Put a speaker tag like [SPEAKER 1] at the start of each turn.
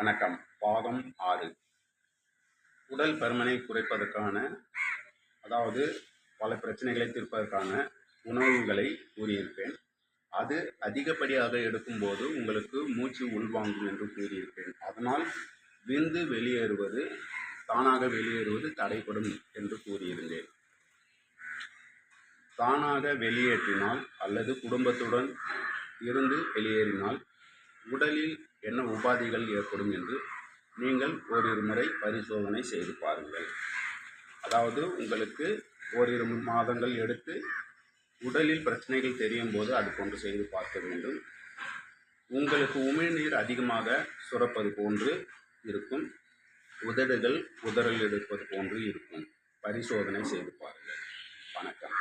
[SPEAKER 1] வணக்கம். பாகம் ஆறு. உடல் பருமனை குறைப்பதற்கான அதாவது பல பிரச்சனைகளை தீர்ப்பதற்கான உணவுகளை கூறியிருப்பேன். அது அதிகப்படியாக எடுக்கும்போது உங்களுக்கு மூச்சு உள்வாங்கும் என்று கூறியிருப்பேன். அதனால் விந்து வெளியேறுவது தானாக வெளியேறுவது தடைப்படும் என்று கூறியிருந்தேன். தானாக வெளியேற்றினால் அல்லது குடும்பத்துடன் இருந்து வெளியேறினால் உடலில் என்ன உபாதைகள் ஏற்படும் என்று நீங்கள் ஓரிரு முறை பரிசோதனை செய்து பாருங்கள். அதாவது உங்களுக்கு ஓரிரு மாதங்கள் எடுத்து உடலில் பிரச்சனைகள் தெரியும் போது அது கொண்டு செய்து பார்க்க வேண்டும். உங்களுக்கு உமிழ்நீர் அதிகமாக சுரப்பது போன்று இருக்கும். உதடுகள் உதறல் எடுப்பது போன்று இருக்கும். பரிசோதனை செய்து பாருங்கள். வணக்கம்.